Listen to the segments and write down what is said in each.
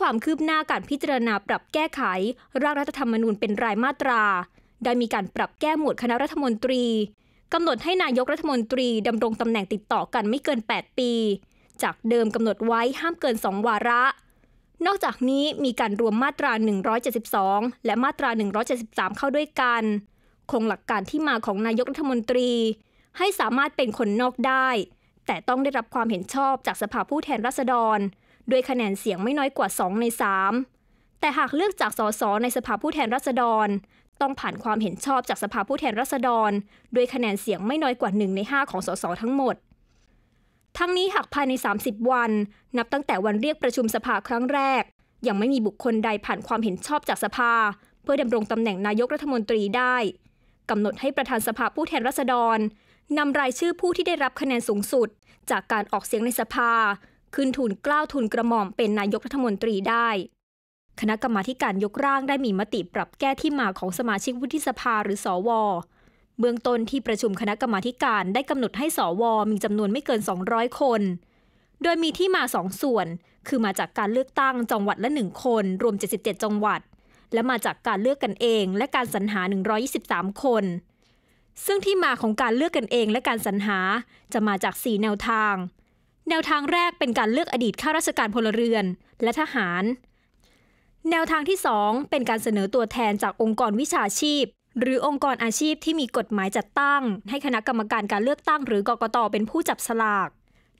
ความคืบหน้าการพิจารณาปรับแก้ไข ร่างรัฐธรรมนูญเป็นรายมาตรา ได้มีการปรับแก้หมวดคณะรัฐมนตรีกำหนดให้นายกรัฐมนตรีดำรงตำแหน่งติดต่อกันไม่เกิน 8 ปี จากเดิมกำหนดไว้ห้ามเกิน 2 วาระ นอกจากนี้มีการรวมมาตรา 172 และมาตรา 173 เข้าด้วยกัน คงหลักการที่มาของนายกรัฐมนตรี ให้สามารถเป็นคนนอกได้ แต่ต้องได้รับความเห็นชอบจากสภาผู้แทนราษฎร ด้วยคะแนนเสียงไม่น้อยกว่า 2 ใน 3 แต่หากเลือกจากสสในสภาผู้แทนราษฎร ต้องผ่านความเห็นชอบจากสภาผู้แทนราษฎร ด้วยคะแนนเสียงไม่น้อยกว่า 1 ใน 5 ของสสทั้งหมด ทั้งนี้หากภายใน 30 วัน นับตั้งแต่วันเรียกประชุมสภาครั้งแรก ยังไม่มีบุคคลใดผ่านความเห็นชอบจากสภา เพื่อดำรงตำแหน่งนายกรัฐมนตรีได้กำหนดให้ประธานสภาผู้แทนราษฎรนำรายชื่อผู้ที่ได้รับคะแนนสูงสุด จากการออกเสียงในสภา ขึ้นทุนกล้าวทุนกระหม่อมเป็นนายกรัฐมนตรีได้ คณะกรรมาการยกร่างได้มีมติปรับแก้ที่มาของสมาชิกวุฒิสภาหรือสอวเบื้องต้นที่ประชุมคณะกรรมาการได้กำหนดให้สวมีจำนวนไม่เกิน 200 คน โดยมีที่มาสองส่วน คือมาจากการเลือกตั้งจังหวัดละหนึ่งคน รวม 77 จังหวัด และมาจากการเลือกกันเอง และการสรรหา 123 คนซึ่งที่มาของการเลือกกันเองและการสรรหาจะมาจาก 4 แนวทาง แนวทางแรกเป็นการเลือกอดีตข้าราชการพลเรือนและทหาร แนวทางที่ 2 เป็นการเสนอตัวแทนจากองค์กรวิชาชีพ หรือองค์กรอาชีพที่มีกฎหมายจัดตั้ง ให้คณะกรรมการการเลือกตั้งหรือกกตเป็นผู้จับสลาก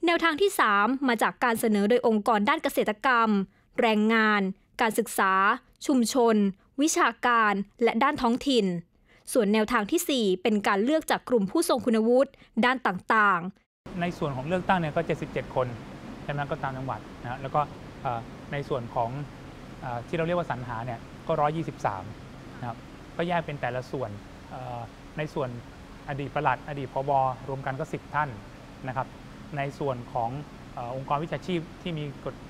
แนวทางที่ 3 มาจากการเสนอโดยองค์กรด้านเกษตรกรรม แรงงาน การศึกษา ชุมชน วิชาการ และด้านท้องถิ่นส่วนแนวทางที่ 4 เป็นการเลือกจากกลุ่มผู้ทรงคุณวุฒิด้านต่าง ในส่วนของเลือกตั้งเนี่ยก็ 77 คนใช่ไหมก็ตามจังหวัดนะแล้วก็ในส่วนของที่เราเรียกว่าสรรหาเนี่ยก็ 123 นะครับ ก็แยกเป็นแต่ละส่วนในส่วนอดีตประหลัด อดีตพบรวมกันก็ 10 ท่านนะครับ ในส่วนขององค์กรวิชาชีพที่มี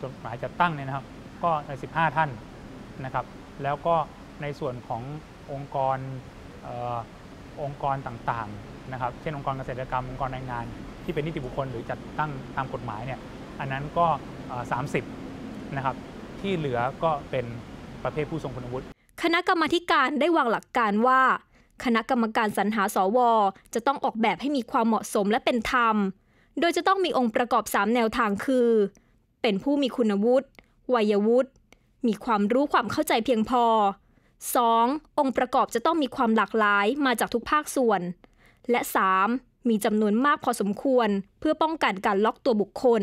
กฎหมายจัดตั้งเนี่ยนะครับ ก็ใน 15 ท่านนะครับ แล้วก็ในส่วนขององค์กร องค์กรต่างๆนะครับ เช่นองค์กรเกษตรกรรมองค์กรแรงงาน ที่เป็นนิติบุคคลหรือจัดตั้งตามกฎหมายเนี่ยอันนั้นก็ 30นะครับที่เหลือก็เป็นประเภทผู้ทรงคุณวุฒิคณะกรรมาการได้วางหลักการว่า คณะกรรมการสรรหาสว จะต้องออกแบบให้มีความเหมาะสมและเป็นธรรม โดยจะต้องมีองค์ประกอบ 3 แนวทางคือ เป็นผู้มีคุณวุฒิวัยวุฒิมีความรู้ความเข้าใจเพียงพอ 2. องค์ประกอบจะต้องมีความหลากหลายมาจากทุกภาคส่วน และ 3. มีจำนวนมากพอสมควร เพื่อป้องกันการล็อกตัวบุคคล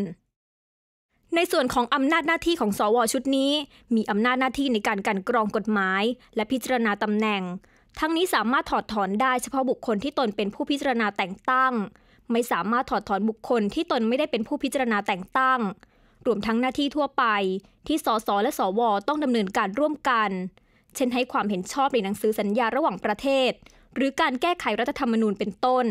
ในส่วนของอำนาจหน้าที่ของสวชุดนี้ มีอำนาจหน้าที่ในการกันกรองกฎหมาย และพิจารณาตำแหน่ง ทั้งนี้สามารถถอดถอนได้เฉพาะบุคคลที่ตนเป็นผู้พิจารณาแต่งตั้ง ไม่สามารถถอดถอนบุคคลที่ตนไม่ได้เป็นผู้พิจารณาแต่งตั้ง รวมทั้งหน้าที่ทั่วไป ที่สสและสวต้องดำเนินการร่วมกัน เช่นให้ความเห็นชอบในหนังสือสัญญาระหว่างประเทศ หรือการแก้ไขรัฐธรรมนูญเป็นต้น